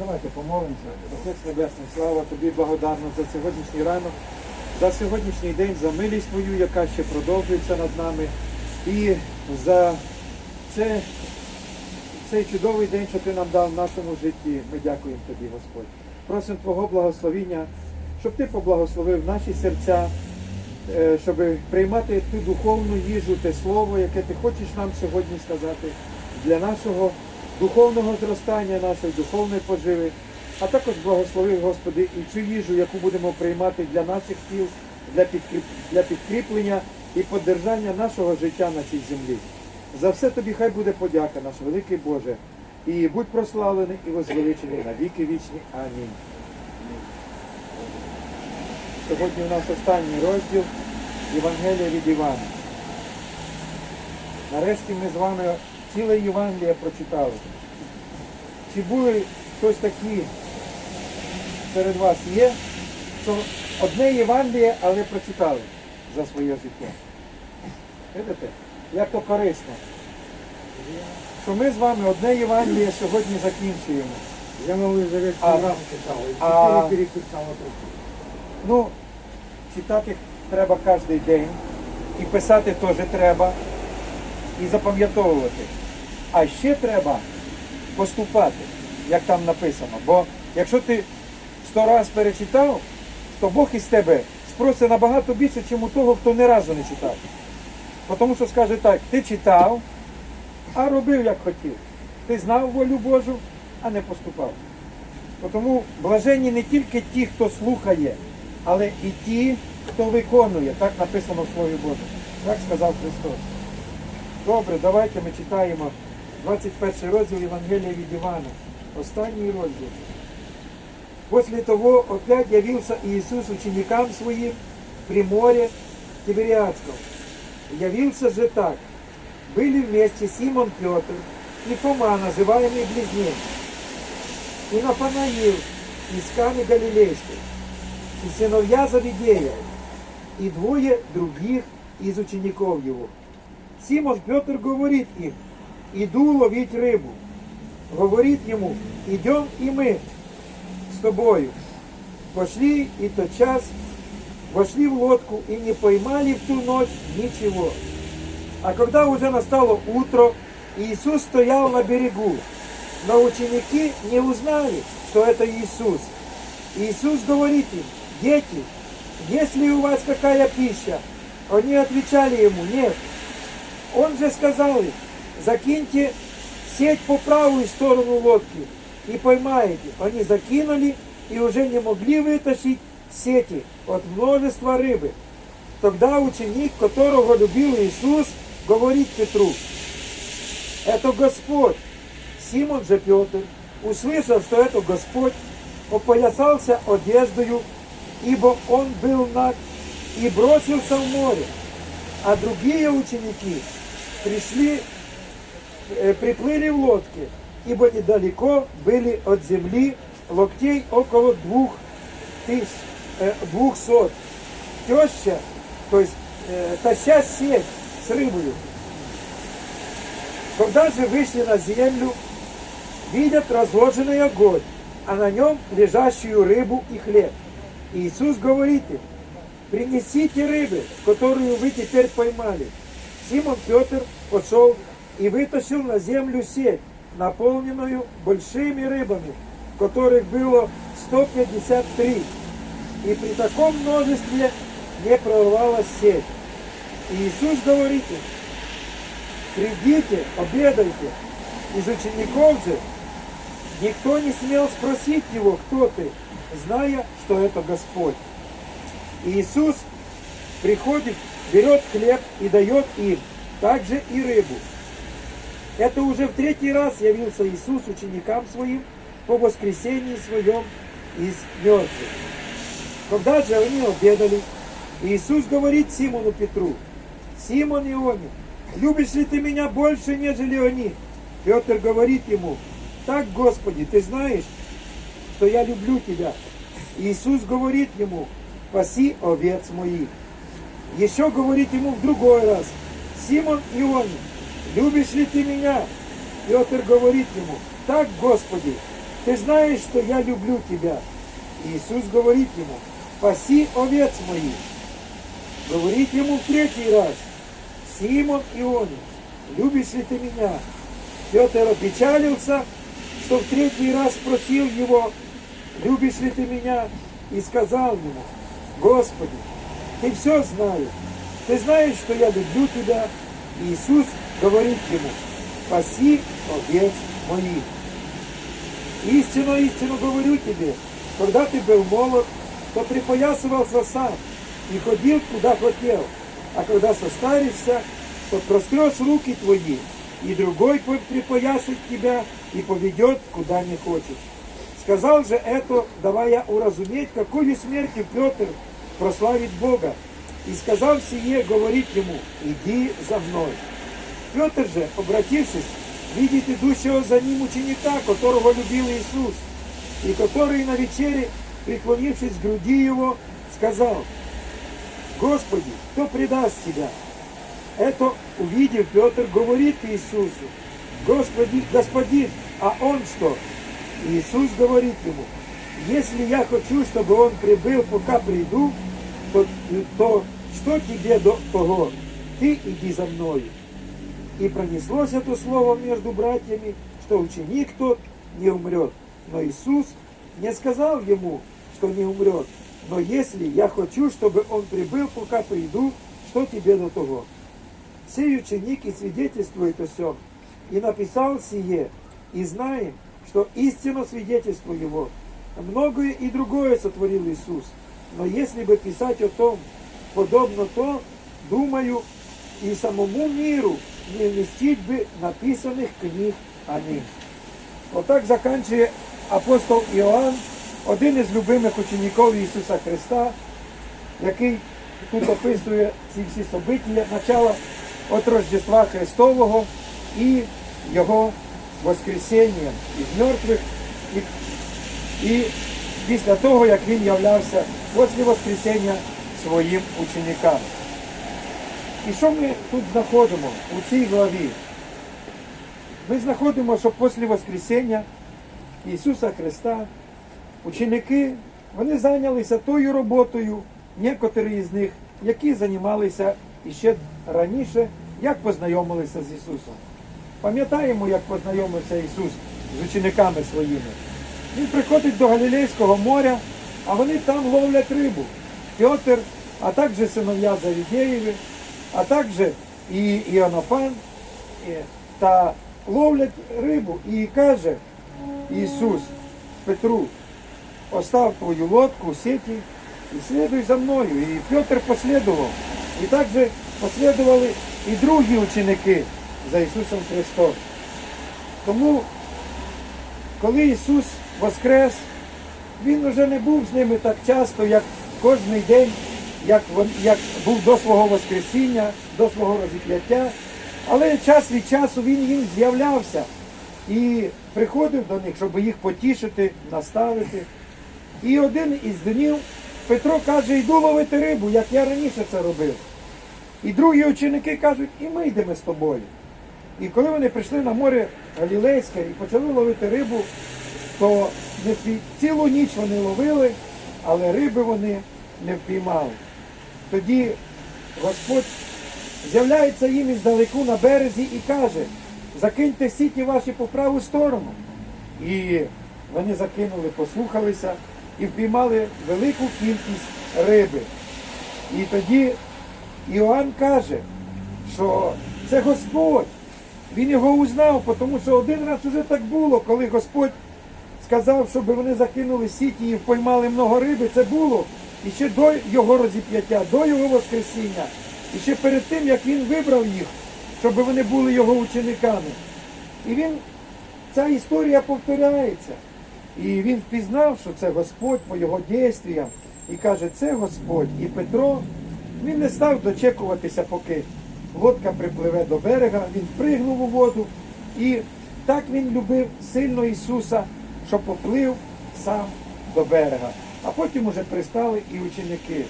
Давайте помолимося. Отець Небесний, слава тобі благодатно за сьогоднішній ранок, за сьогоднішній день, за милість твою, яка ще продовжується над нами. І за це, цей чудовий день, що ти нам дав в нашому житті. Ми дякуємо тобі, Господь. Просимо Твого благословіння, щоб ти поблагословив наші серця, е, щоб приймати ту духовну їжу, те слово, яке ти хочеш нам сьогодні сказати для нашого духовного зростання, нашої духовної поживи, а також благослови, Господи, і цю їжу, яку будемо приймати для наших тіл, для, підкріп... для підкріплення і поддержання нашого життя на цій землі. За все тобі хай буде подяка, наш великий Боже, і будь прославлений і возвеличений на віки вічні. Амінь. Сьогодні у нас останній розділ Євангелія від Івана. Нарешті ми з вами ціле Євангеліє прочитали. Чи були хтось такі серед вас є, що одне Євангеліє, але прочитали за своє життя? Видите, як то корисно. Що ми з вами одне Євангеліє сьогодні закінчуємо. Я новий завет читав, і переписав. Ну, читати треба кожен день, і писати теж треба, і запам'ятовувати. А ще треба поступати, як там написано. Бо якщо ти сто раз перечитав, то Бог із тебе спросить набагато більше, ніж у того, хто ні разу не читав. Тому що скаже так, ти читав, а робив як хотів. Ти знав волю Божу, а не поступав. Тому блаженні не тільки ті, хто слухає, але і ті, хто виконує. Так написано в Слові Божому. Так сказав Христос. Добре, давайте ми читаємо 21 розділ Євангелія від Ивана. Останній розділ. После того опять явился Иисус ученикам своим при море Тибериадском. Явился же так. Были вместе Симон Петр и Фома, называемый Близнец, и Нафанаил из Каны Галилейской, и сыновья Завидея, и двое других из учеников его. Симон Петр говорит им, иду ловить рыбу. Говорит ему, идем и мы с тобою. Пошли и тотчас вошли в лодку и не поймали в ту ночь ничего. А когда уже настало утро, Иисус стоял на берегу, но ученики не узнали, что это Иисус. Иисус говорит им, дети, есть ли у вас какая пища? Они отвечали ему, нет. Он же сказал им, закиньте сеть по правую сторону лодки и поймаете. Они закинули и уже не могли вытащить сети от множества рыбы. Тогда ученик, которого любил Иисус, говорит Петру, это Господь. Симон же Петр, услышав, что это Господь, опоясался одеждою, ибо он был наг, и бросился в море. А другие ученики пришли, э, приплыли в лодке, ибо недалеко были от земли локтей около двух тысяч, э, двухсот. Теща, то есть э, таща сеть с рыбою. Когда же вышли на землю, видят разложенный огонь, а на нем лежащую рыбу и хлеб. И Иисус говорит им, принесите рыбы, которую вы теперь поймали. Симон Петр пошел и вытащил на землю сеть, наполненную большими рыбами, которых было 153. И при таком множестве не прорвалась сеть. И Иисус говорит им, придите, обедайте. Из учеников же никто не смел спросить его, кто ты, зная, что это Господь. И Иисус приходит, берет хлеб и дает им, также и рыбу. Это уже в третий раз явился Иисус ученикам своим по воскресении своем из мертвых. Когда же они обедали, Иисус говорит Симону Петру, Симон Ионин, любишь ли ты меня больше, нежели они? Петр говорит ему, так, Господи, ты знаешь, что я люблю тебя. Иисус говорит ему, паси овец моих. Еще говорит ему в другой раз, Симон Ионин, любишь ли ты меня? Петр говорит ему, так, Господи, ты знаешь, что я люблю тебя. Иисус говорит ему, паси овец моих. Говорит ему в третий раз, Симон Ионин, любишь ли ты меня? Петр опечалился, что в третий раз спросил его, любишь ли ты меня? И сказал ему, Господи, ты все знаешь, ты знаешь, что я люблю тебя. И Иисус говорит ему, паси овец моих. Истину, истину говорю тебе, когда ты был молод, то припоясывался сам и ходил, куда хотел. А когда состаришься, то прострешь руки твои, и другой припояшет тебя и поведет, куда не хочешь. Сказал же это, давая уразуметь, какую смертью Петр прославит Бога. И сказал сие, говорит ему, иди за мной. Петр же, обратившись, видит идущего за ним ученика, которого любил Иисус, и который на вечере, преклонившись к груди его, сказал, Господи, кто предаст тебя? Это увидев, Петр говорит Иисусу, Господи, Господин, а он что? Иисус говорит ему, если я хочу, чтобы он прибыл, пока приду, то, то что тебе до того? Ты иди за мною. И пронеслось это слово между братьями, что ученик тот не умрет. Но Иисус не сказал ему, что не умрет. Но если я хочу, чтобы он прибыл, пока приду, что тебе до того? Сей ученик и свидетельствует о всем, и написал сие, и знаем, что истинно свидетельство его. Многое и другое сотворил Иисус. Но если бы писать о том, подобно то, думаю, и самому миру не вместить бы написаних книг о ним. Отак заканчує апостол Іоанн, один із любимих учеників Ісуса Христа, який тут описує ці всі события, начало от Рождества Христового і Його Воскресіння із мертвих, і, і після того, як він являвся після Воскресіння своїм ученикам. І що ми тут знаходимо у цій главі? Ми знаходимо, що після Воскресіння Ісуса Христа ученики вони зайнялися тою роботою, некоторі з них, які займалися іще раніше, як познайомилися з Ісусом. Пам'ятаємо, як познайомився Ісус з учениками своїми. Він приходить до Галілейського моря, а вони там ловлять рибу. Петр, а також синов'я Завідєєві, а також і Іоаннафан, та ловлять рибу. І каже Ісус Петру, остав твою лодку, сети і слідуй за мною. І Петр послідував. І також послідували і другі ученики за Ісусом Христом. Тому, коли Ісус воскрес, Він вже не був з ними так часто, як кожен день, як, як був до свого Воскресіння, до свого розіп'яття. Але час від часу він їм з'являвся і приходив до них, щоб їх потішити, наставити. І один із днів Петро каже, йду ловити рибу, як я раніше це робив. І другі ученики кажуть, і ми йдемо з тобою. І коли вони прийшли на море Галілейське і почали ловити рибу, то не впі- цілу ніч вони ловили, але риби вони не впіймали. Тоді Господь з'являється їм іздалеку на березі і каже, закиньте сіті ваші по праву сторону. І вони закинули, послухалися і впіймали велику кількість риби. І тоді Іоанн каже, що це Господь. Він його узнав, тому що один раз уже так було, коли Господь сказав, щоб вони закинули сіті і впоймали много риби, це було і ще до його розіп'яття, до його Воскресіння, і ще перед тим, як він вибрав їх, щоб вони були його учениками. І він, ця історія повторяється. І він впізнав, що це Господь по його дійствіям, і каже, це Господь. І Петро, він не став дочекуватися, поки лодка припливе до берега, він пригнув у воду. І так він любив сильно Ісуса, що поплив сам до берега. А потім уже пристали і ученики.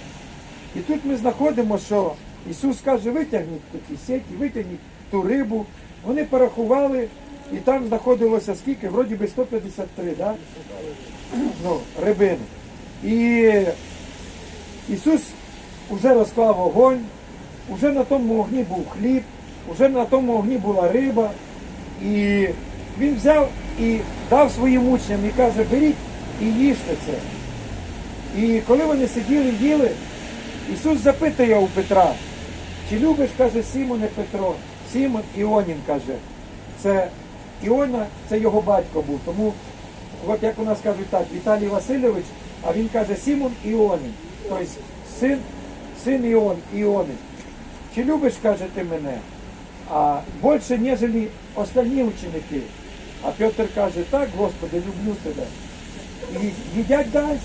І тут ми знаходимо, що Ісус каже, витягніть такі сеті, витягніть ту рибу. Вони порахували і там знаходилося скільки? Вроді би 153, да? ну, рибини. І Ісус уже розклав вогонь, уже на тому вогні був хліб, уже на тому вогні була риба. І він взяв і дав своїм учням і каже, беріть і їжте це. І коли вони сиділи, їли, Ісус запитує у Петра, чи любиш, каже, Сімоне Петро, Сімон Іонін каже, це Іона, це його батько був. Тому, от як у нас кажуть так, Віталій Васильович, а він каже Сімон Іонін, тобто син, син Іон, Іонин. Чи любиш, каже ти мене? А більше, ніж остальні ученики. А Петр каже, так, Господи, люблю тебе. І їдять далі.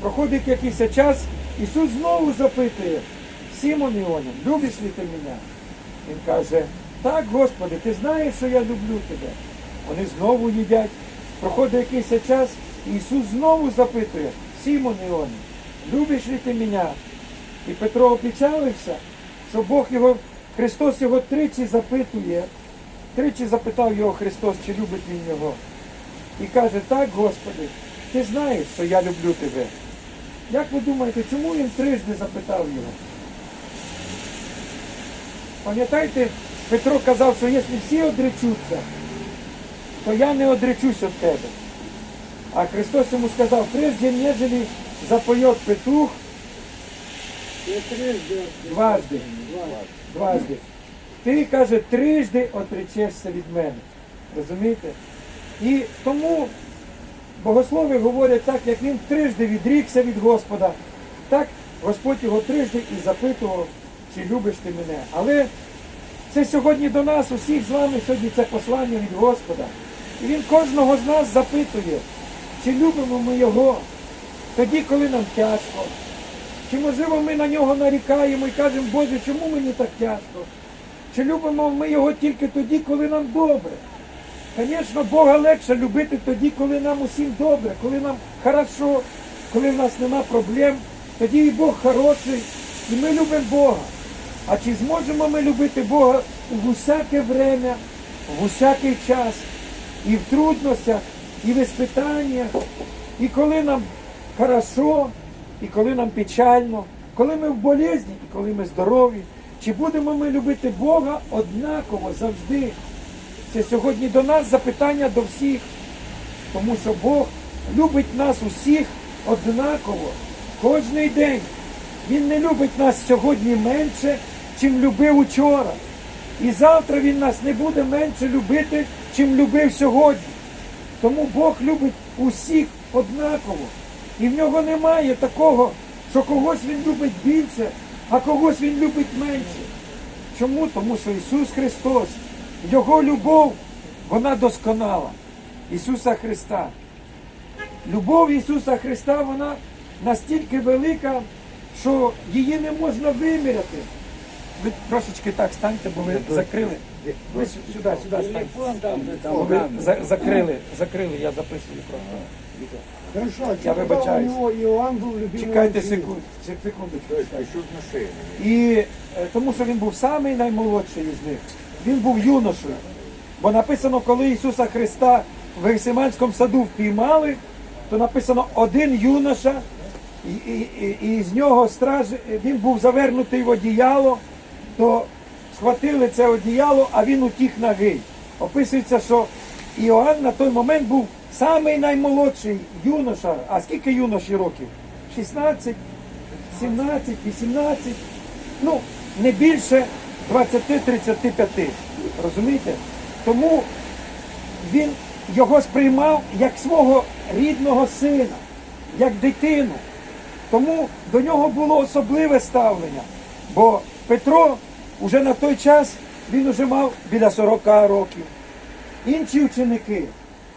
Проходить якийсь час, Ісус знову запитує, Сімон Іонин, любиш ли ти мене? Він каже, так, Господи, ти знаєш, що я люблю тебе. Вони знову їдять. Проходить якийсь час, і Ісус знову запитує, Сімон Іонин, любиш ли ти мене? І Петро опечалився, що Бог його, Христос його тричі запитує, тричі запитав його Христос, чи любить він його. І каже, так, Господи, ти знаєш, що я люблю тебе. Як ви думаєте, чому він трижди запитав його? Пам'ятаєте, Петро казав, що якщо всі одречуться, то я не одречусь від тебе. А Христос йому сказав, прежде нежели запоет петух, дважди, дважди. Ти, каже, трижди отречешся від мене. Розумієте? І тому богослови говорять так, як він трижди відрікся від Господа, так Господь його трижди і запитував, чи любиш ти мене. Але це сьогодні до нас, усіх з вами сьогодні це послання від Господа. І він кожного з нас запитує, чи любимо ми його тоді, коли нам тяжко. Чи можливо ми на нього нарікаємо і кажемо, Боже, чому мені так тяжко? Чи любимо ми його тільки тоді, коли нам добре? Звісно, Бога легше любити тоді, коли нам усім добре, коли нам хорошо, коли в нас нема проблем, тоді і Бог хороший, і ми любимо Бога. А чи зможемо ми любити Бога в усяке время, в усякий час, і в трудностях, і в іспитаннях, і коли нам хорошо, і коли нам печально, коли ми в болезні, і коли ми здорові, чи будемо ми любити Бога однаково завжди? Це сьогодні до нас запитання до всіх, тому що Бог любить нас усіх однаково, кожний день. Він не любить нас сьогодні менше, чим любив учора. І завтра він нас не буде менше любити, чим любив сьогодні. Тому Бог любить усіх однаково. І в нього немає такого, що когось він любить більше, а когось він любить менше. Чому? Тому що Ісус Христос, Його любов, вона досконала. Ісуса Христа. Любов Ісуса Христа, вона настільки велика, що її не можна виміряти. Ви трошечки так станьте, бо ви закрили. Ви сюди, сюди станьте. Бо ви закрили, закрили, я записую просто. Хорошо, Я вибачаюсь. у него Иоанн был любимый Чекайте секунд, сек- секундочку. І е, тому що він був самий наймолодший із них. Він був юношею. Бо написано, коли Ісуса Христа в Гексиманському саду впіймали, то написано один юноша, і, і, і, і з нього страж, він був завернутий в одіяло, то схватили це одіяло, а він утік нагий. Описується, що Іоанн на той момент був самий наймолодший юноша. А скільки юноші років? 16, 17, 18, ну, не більше 20-35. Розумієте? Тому він його сприймав як свого рідного сина, як дитину. Тому до нього було особливе ставлення. Бо Петро вже на той час він вже мав біля 40 років. Інші ученики,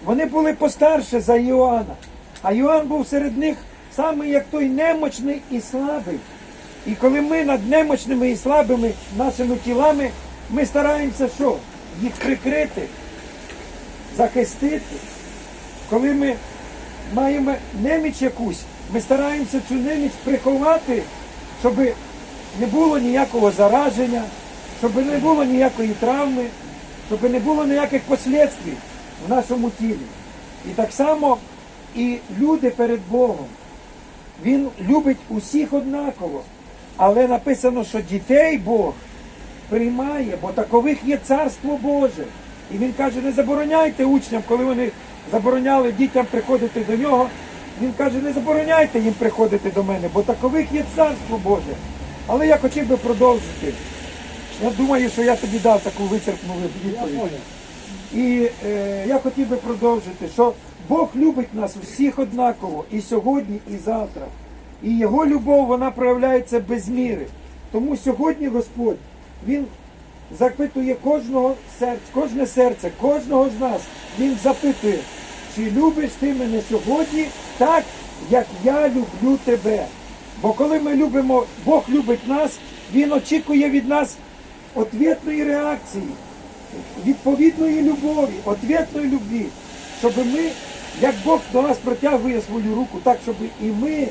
вони були постарше за Іоанна. А Іоанн був серед них саме як той немочний і слабий. І коли ми над немочними і слабими нашими тілами, ми стараємося що? Їх прикрити, захистити. Коли ми маємо неміч якусь, ми стараємося цю неміч приховати, щоб не було ніякого зараження, щоб не було ніякої травми. щоб не було ніяких послідствій в нашому тілі. І так само і люди перед Богом. Він любить усіх однаково. Але написано, що дітей Бог приймає, бо такових є царство Боже. І він каже, не забороняйте учням, коли вони забороняли дітям приходити до нього. Він каже, не забороняйте їм приходити до мене, бо такових є царство Боже. Але я хотів би продовжити. Я думаю, що я тобі дав таку вичерпну відповідь. І е, я хотів би продовжити, що Бог любить нас всіх однаково і сьогодні, і завтра. І Його любов вона проявляється без міри. Тому сьогодні Господь Він запитує кожного серця, кожне серце, кожного з нас. Він запитує, чи любиш ти мене сьогодні так, як я люблю тебе. Бо коли ми любимо, Бог любить нас, Він очікує від нас ответної реакції відповідної любові, ответної любві, щоб ми, як Бог до нас протягує свою руку, так щоб і ми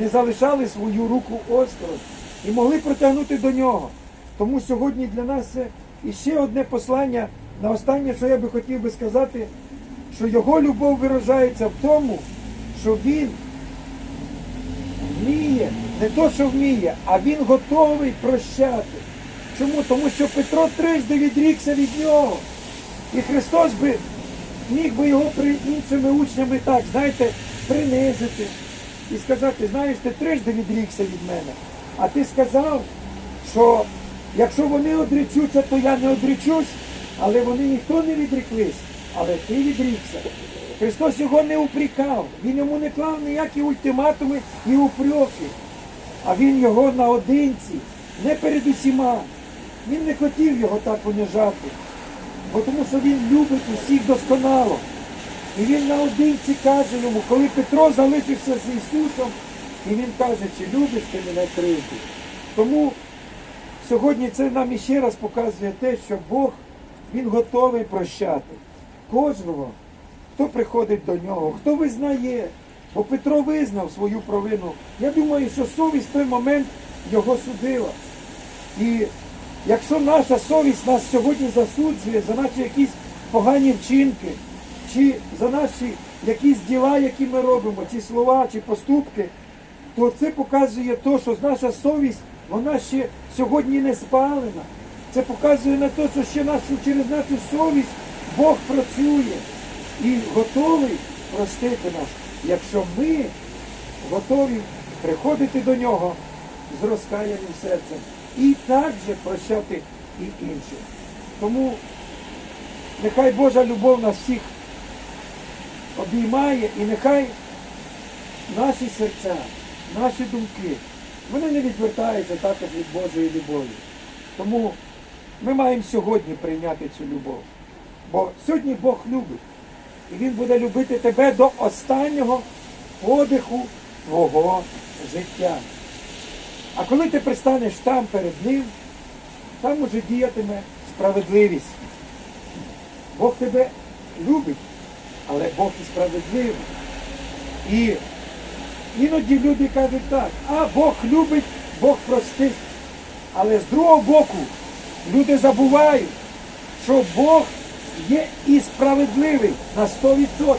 не залишали свою руку осторонь і могли протягнути до нього. Тому сьогодні для нас це іще одне послання на останнє, що я би хотів би сказати, що його любов виражається в тому, що він вміє, не то, що вміє, а він готовий прощати. Чому? Тому що Петро трижди відрікся від нього. І Христос би міг би його при іншими учнями так, знаєте, принизити і сказати, знаєш, ти трижди відрікся від мене. А ти сказав, що якщо вони одречуться, то я не одречусь, але вони ніхто не відріклись, але ти відрікся. Христос його не упрікав, він йому не клав ніякі ультиматуми і упреки, а він його наодинці, не перед усіма. Він не хотів його так унижати, бо тому що він любить усіх досконало. І він наодинці каже йому, коли Петро залишився з Ісусом, і він каже, чи любиш ти мене тричі. Тому сьогодні це нам іще раз показує те, що Бог Він готовий прощати кожного, хто приходить до нього, хто визнає. Бо Петро визнав свою провину. Я думаю, що совість в той момент його судила. І якщо наша совість нас сьогодні засуджує за наші якісь погані вчинки, чи за наші якісь діла, які ми робимо, чи слова, чи поступки, то це показує те, що наша совість, вона ще сьогодні не спалена. Це показує на те, що ще нашу, через нашу совість Бог працює і готовий простити нас, якщо ми готові приходити до нього з розкаяним серцем і також прощати і інших. Тому нехай Божа любов нас всіх обіймає і нехай наші серця, наші думки, вони не відвертаються також від Божої любові. Тому ми маємо сьогодні прийняти цю любов. Бо сьогодні Бог любить. І Він буде любити тебе до останнього подиху твого життя. А коли ти пристанеш там перед Ним, там уже діятиме справедливість. Бог тебе любить, але Бог і справедливий. І іноді люди кажуть так, а Бог любить, Бог простить. Але з другого боку люди забувають, що Бог є і справедливий на 100%.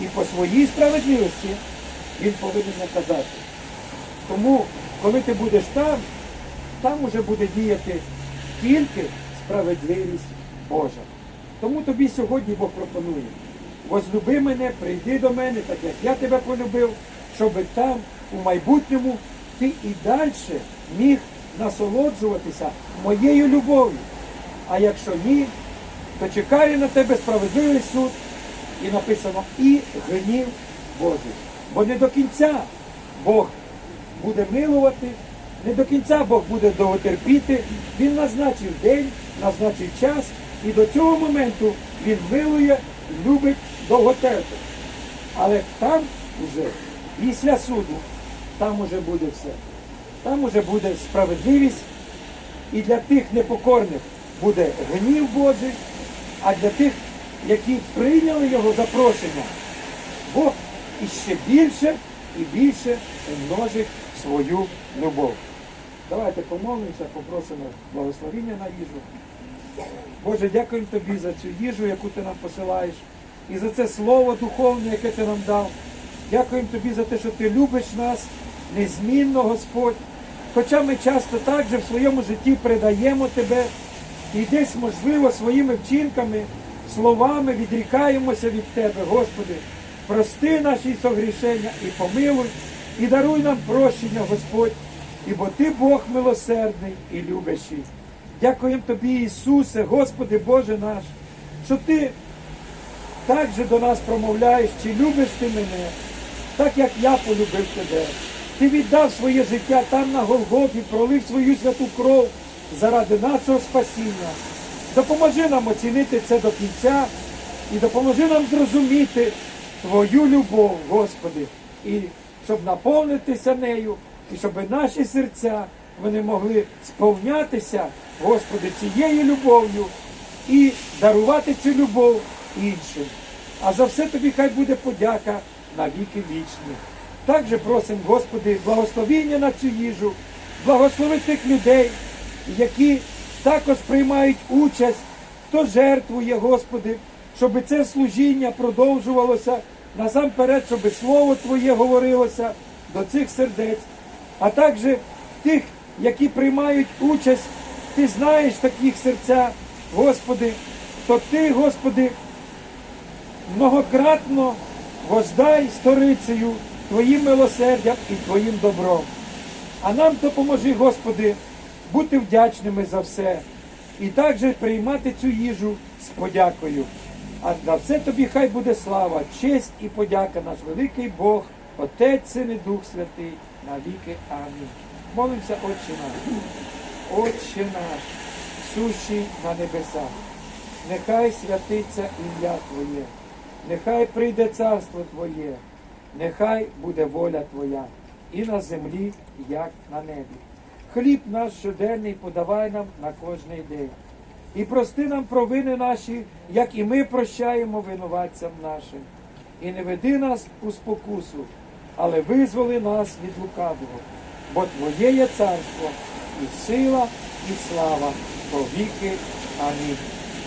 І по своїй справедливості він повинен наказати. Тому, коли ти будеш там, там уже буде діяти тільки справедливість Божа. Тому тобі сьогодні Бог пропонує. Возлюби мене, прийди до мене, так як я тебе полюбив, щоб там, у майбутньому, ти і далі міг насолоджуватися моєю любов'ю. А якщо ні, то чекає на тебе справедливий суд, і написано і гнів Божий. Бо не до кінця Бог буде милувати, не до кінця Бог буде довготерпіти. Він назначив день, назначив час, і до цього моменту він милує, любить довготерпить. Але там уже, після суду, там уже буде все. Там уже буде справедливість, і для тих непокорних буде гнів Божий, а для тих, які прийняли його запрошення, Бог іще більше і більше умножить свою любов. Давайте помолимося, попросимо благословення на їжу. Боже, дякуємо тобі за цю їжу, яку ти нам посилаєш, і за це слово духовне, яке ти нам дав. Дякуємо тобі за те, що ти любиш нас незмінно, Господь. Хоча ми часто так же в своєму житті предаємо тебе і десь, можливо, своїми вчинками, словами відрікаємося від тебе, Господи. Прости наші согрішення і помилуй, і даруй нам прощення, Господь, ібо Ти Бог милосердний і любящий. Дякуємо Тобі, Ісусе, Господи Боже наш, що Ти так же до нас промовляєш, чи любиш ти мене, так як я полюбив тебе. Ти віддав своє життя там на Голгофі, пролив свою святу кров заради нашого спасіння. Допоможи нам оцінити це до кінця і допоможи нам зрозуміти Твою любов, Господи, і щоб наповнитися нею, і щоб наші серця вони могли сповнятися, Господи, цією любов'ю і дарувати цю любов іншим. А за все тобі хай буде подяка на віки вічні. Також просимо, Господи, благословіння на цю їжу, благослови тих людей, які також приймають участь, хто жертвує, Господи, щоб це служіння продовжувалося насамперед, щоб Слово Твоє говорилося до цих сердець, а також тих, які приймають участь, ти знаєш таких серця, Господи, то Ти, Господи, многократно воздай сторицею Твоїм милосердям і Твоїм добром. А нам допоможи, Господи, бути вдячними за все і також приймати цю їжу з подякою. А за все тобі хай буде слава, честь і подяка наш великий Бог, Отець, Син і Дух Святий, на віки. Амінь. Молимося, Отче наш. Отче наш, сущий на небесах, нехай святиться ім'я Твоє, нехай прийде царство Твоє, нехай буде воля Твоя і на землі, як на небі. Хліб наш щоденний подавай нам на кожний день. І прости нам провини наші, як і ми прощаємо винуватцям нашим. І не веди нас у спокусу, але визволи нас від лукавого, бо Твоє є царство, і сила, і слава віки. Амінь.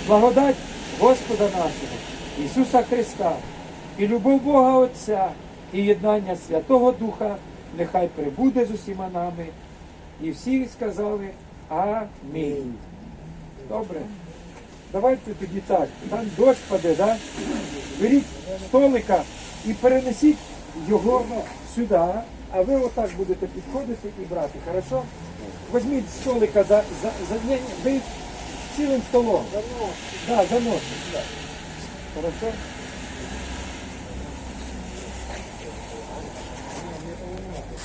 Благодать Господа нашого, Ісуса Христа, і любов Бога Отця, і єднання Святого Духа нехай прибуде з усіма нами. І всі сказали Амінь. Добре. Давайте тоді так. Там дощ паде, да? Беріть столика і перенесіть його сюди, а ви отак будете підходити і брати, хорошо? Візьміть столика за, за, за ні, ви цілим столом. Да, заносите. Хорошо?